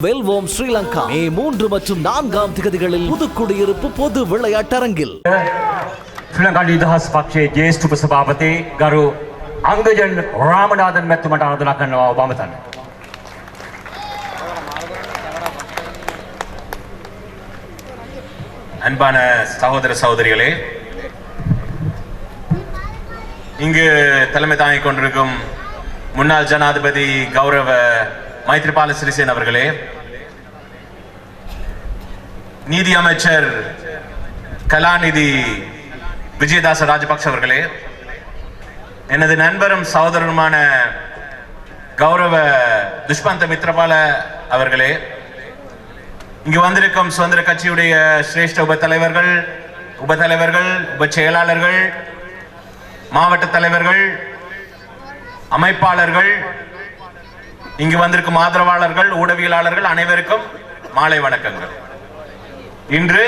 வெல்வோம் ஸ்ரீலங்கா மே மூன்று மற்றும் நான்காம் திகதிகளில் புதுக்குடியிருப்பு பொது விளையாட்டரங்கில் ශ්‍රී ලංකා නිදහස් පක්ෂයේ ජේෂ්ඨ උපසභාපති ගරු අංගජන් රාමනාදන් මැතිතුමට ආරාධනා කරනවා ඔබ අමතන්න. அன்பான சகோதர சகோதரிகளே இங்கு தலைமை தாங்கிக் கொண்டிருக்கும் முன்னாள் ஜனாதிபதி கௌரவ மைத்ரிபால சிறிசேன அவர்களே நீதி அமைச்சர் கலாநிதி விஜயதாச ராஜபக்ஷ அவர்களே எனது நண்பரும் சகோதரருமான கௌரவ துஷ்பந்த மித்ரபால அவர்களே இங்கு வந்திருக்கும் சுதந்திர கட்சியுடைய சிரேஷ்ட உப தலைவர்கள் உப தலைவர்கள் உப செயலாளர்கள் மாவட்ட தலைவர்கள் அமைப்பாளர்கள் இங்கு வந்திருக்கும் ஆதரவாளர்கள் ஊடகவியலாளர்கள் அனைவருக்கும் மாலை வணக்கங்கள். இன்று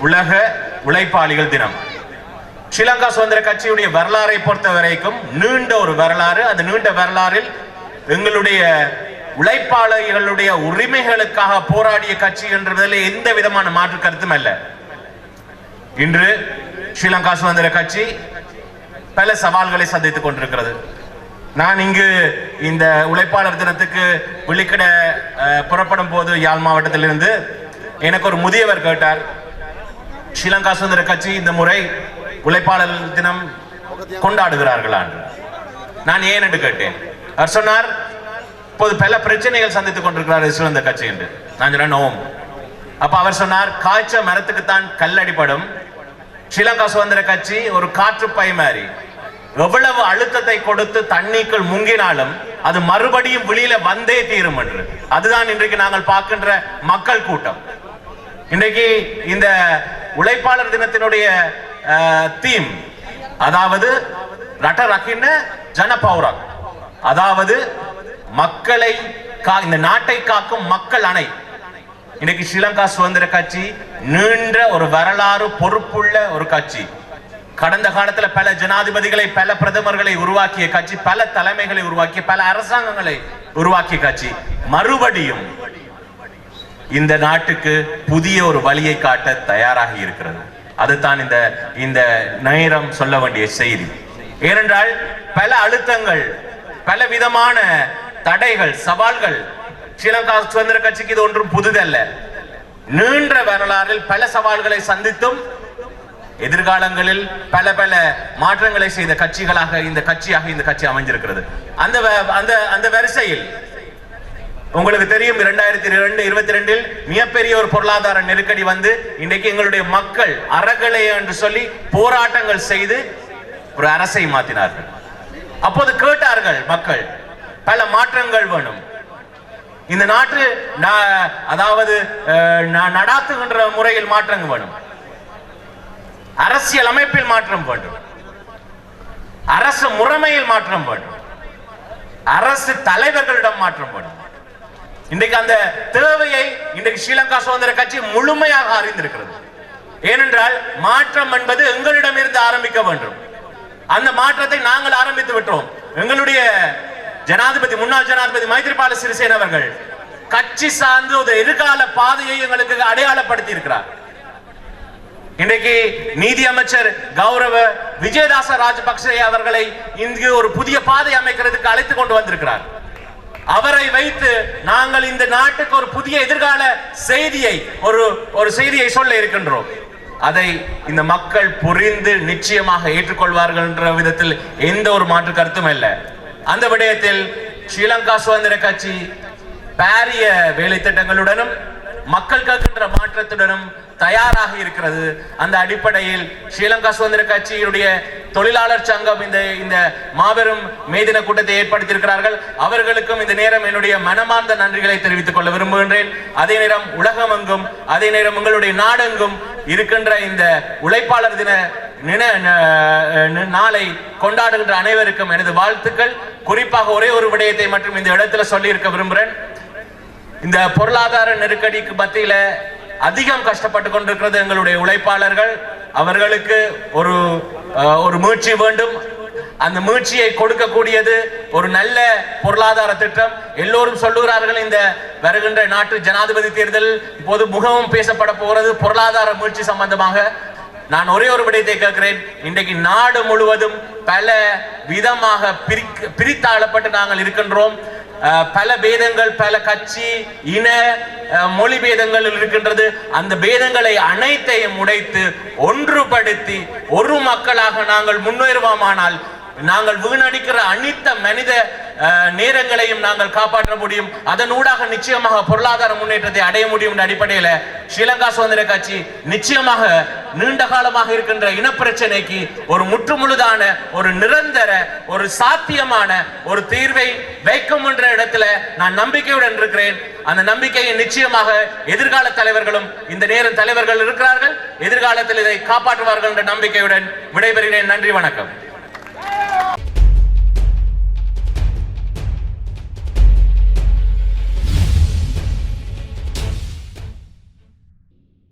உலக உழைப்பாளிகள் தினம். ஸ்ரீலங்கா சுதந்திர கட்சியுடைய வரலாறை பொறுத்த வரைக்கும் நீண்ட ஒரு வரலாறு. அந்த நீண்ட வரலாறில் எங்களுடைய உழைப்பாளர்களுடைய உரிமைகளுக்காக போராடிய கட்சி என்றதில் எந்த விதமான மாற்று கருத்தும் அல்ல. இன்று ஸ்ரீலங்கா சுதந்திர கட்சி பல சவால்களை சந்தித்துக் கொண்டிருக்கிறது. நான் இங்கு இந்த உழைப்பாளர் தினத்துக்கு விழிக்கட புறப்படும் போது யாழ் மாவட்டத்திலிருந்து எனக்கு ஒரு முதியவர் கேட்டார். ஸ்ரீலங்கா சுதந்திர கட்சி இந்த முறை உழைப்பாளர் தினம் கொண்டாடுகிறார்களா நான் ஏன் என்று கேட்டேன். அவர் சொன்னார் இப்போது பல பிரச்சனைகள் சந்தித்துக் கொண்டிருக்கிறார் ஸ்ரீலந்த கட்சி என்று. நான் சொன்னேன் நோம் அப்ப அவர் சொன்னார் காய்ச்ச மரத்துக்குத்தான் கல்லடிப்படும் ஸ்ரீலங்கா சுதந்திர கட்சி ஒரு காற்று பை மாதிரி எவ்வளவு அழுத்தத்தை கொடுத்து தண்ணிக்குள் முங்கினாலும் அது மறுபடியும் வெளியில வந்தே தீரும் என்று. அதுதான் இன்றைக்கு நாங்கள் பார்க்கின்ற மக்கள் கூட்டம். இன்றைக்கு இந்த உழைப்பாளர் தினத்தினுடைய தீம் அதாவது ரட்ட ரக்கின ஜனபௌரக் அதாவது மக்களை கா- இந்த நாட்டை காக்கும் மக்கள் அணை. இன்னைக்கு ஸ்ரீலங்கா சுதந்திர கட்சி நீண்ட ஒரு வரலாறு பொறுப்புள்ள ஒரு கட்சி. கடந்த காலத்துல பல ஜனாதிபதிகளை பல பிரதமர்களை உருவாக்கிய கட்சி பல தலைமைகளை உருவாக்கிய பல அரசாங்கங்களை உருவாக்கிய கட்சி. மறுபடியும் இந்த நாட்டுக்கு புதிய ஒரு வழியை காட்ட தயாராக இருக்கிறது. அதுதான் இந்த இந்த நேரம் சொல்ல வேண்டிய செய்தி. ஏனென்றால் பல அழுத்தங்கள் பல விதமான தடைகள் சவால்கள் ஸ்ரீலங்கா சுதந்திர கட்சிக்கு இது ஒன்றும் புதுதல்ல. நீண்ட வரலாறில் பல சவால்களை சந்தித்தும் எதிர்காலங்களில் பல பல மாற்றங்களை செய்த கட்சிகளாக இந்த கட்சியாக இந்த கட்சி அமைஞ்சிருக்கிறது. அந்த வ- அந்த அந்த வரிசையில் உங்களுக்கு தெரியும் இரண்டாயிரத்தி இரண்டு இருபத்தி ரெண்டில் மிகப்பெரிய ஒரு பொருளாதார நெருக்கடி வந்து இன்றைக்கு எங்களுடைய மக்கள் அறகலை என்று சொல்லி போராட்டங்கள் செய்து ஒரு அரசை மாற்றினார்கள் அப்போது கேட்டார்கள் மக்கள் பல மாற்றங்கள் வேணும். இந்த நாட்டு நா- அதாவது அஹ், நடாத்துகின்ற முறையில் மாற்றங்கள் வேணும். அரசியல் அமைப்பில் மாற்றம் வேண்டும். அரசு முறைமையில் மாற்றம் வேண்டும். அரசு தலைவர்களிடம் மாற்றம் வேண்டும். இன்றைக்கு அந்த தேவையை இன்றைக்கு ஸ்ரீலங்கா சுதந்திர கட்சி முழுமையாக அறிந்திருக்கிறது. ஏனென்றால் மாற்றம் என்பது எங்களிடம் இருந்து ஆரம்பிக்க வேண்டும். அந்த மாற்றத்தை நாங்கள் ஆரம்பித்து விட்டோம். எங்களுடைய ஜனாதிபதி முன்னாள் ஜனாதிபதி மைத்ரிபால சிறிசேன அவர்கள் கட்சி சார்ந்து ஒரு எதிர்கால பாதையை எங்களுக்கு அடையாளப்படுத்தி இருக்கிறார் இன்றைக்கு நீதி அமைச்சர் கௌரவ விஜயதாச ராஜபக்சே அவர்களை இங்கு ஒரு புதிய பாதை அமைக்கிறதுக்கு அழைத்து கொண்டு வந்திருக்கிறார். அவரை வைத்து நாங்கள் இந்த நாட்டுக்கு ஒரு புதிய எதிர்கால செய்தியை ஒரு ஒரு செய்தியை சொல்ல இருக்கின்றோம். அதை இந்த மக்கள் புரிந்து நிச்சயமாக ஏற்றுக்கொள்வார்கள் என்ற விதத்தில் எந்த ஒரு மாற்று கருத்தும் இல்லை. அந்த விடயத்தில் ஸ்ரீலங்கா சுதந்திர கட்சி பாரிய வேலை திட்டங்களுடனும் மக்கள் கேட்கின்ற மாற்றத்துடனும் தயாராக இருக்கிறது. அந்த அடிப்படையில் ஸ்ரீலங்கா சுதந்திர கட்சியினுடைய தொழிலாளர் சங்கம் இந்த இந்த மாபெரும் மேதின கூட்டத்தை ஏற்படுத்தியிருக்கிறார்கள். அவர்களுக்கும் இந்த நேரம் என்னுடைய மனமார்ந்த நன்றிகளை தெரிவித்துக் கொள்ள விரும்புகின்றேன். அதே நேரம் உலகமெங்கும் அதே நேரம் உங்களுடைய நாடெங்கும் இருக்கின்ற இந்த உழைப்பாளர் தின நின நாளை கொண்டாடுகின்ற அனைவருக்கும் எனது வாழ்த்துக்கள். குறிப்பாக ஒரே ஒரு விடயத்தை மட்டும் இந்த இடத்துல சொல்லியிருக்க விரும்புகிறேன். இந்த பொருளாதார நெருக்கடிக்கு மத்தியில அதிகம் கஷ்டப்பட்டு கொண்டிருக்கிறது எங்களுடைய உழைப்பாளர்கள். அவர்களுக்கு ஒரு ஒரு மீட்சி வேண்டும். அந்த மீட்சியை கொடுக்கக்கூடியது ஒரு நல்ல பொருளாதார திட்டம். எல்லோரும் சொல்லுகிறார்கள் இந்த வருகின்ற நாட்டு ஜனாதிபதி தேர்தல் இப்போது முகமும் பேசப்பட போகிறது பொருளாதார மீட்சி சம்பந்தமாக. நான் ஒரே ஒரு விடயத்தை கேட்கிறேன். இன்றைக்கு நாடு முழுவதும் பல விதமாக பிரிக்க பிரித்தாளப்பட்டு நாங்கள் இருக்கின்றோம். பல பேதங்கள் பல கட்சி இன அஹ், மொழி பேதங்கள் இருக்கின்றது. அந்த பேதங்களை அனைத்தையும் உடைத்து ஒன்றுபடுத்தி ஒரு மக்களாக நாங்கள் முன்னேறுவோமானால் நாங்கள் வீணடிக்கிற அனைத்த மனித நேரங்களையும் நாங்கள் காப்பாற்ற முடியும். அதன் ஊடாக நிச்சயமாக பொருளாதார முன்னேற்றத்தை அடைய முடியும் என்ற அடிப்படையில் ஸ்ரீலங்கா சுதந்திர கட்சி நிச்சயமாக நீண்ட காலமாக இருக்கின்ற இனப்பிரச்சனைக்கு ஒரு முற்றுமுழுதான ஒரு நிரந்தர ஒரு சாத்தியமான ஒரு தீர்வை வைக்கும் என்ற இடத்துல நான் நம்பிக்கையுடன் இருக்கிறேன். அந்த நம்பிக்கையை நிச்சயமாக எதிர்கால தலைவர்களும் இந்த நேர தலைவர்கள் இருக்கிறார்கள். எதிர்காலத்தில் இதை காப்பாற்றுவார்கள் என்ற நம்பிக்கையுடன் விடைபெறுகிறேன். நன்றி வணக்கம்.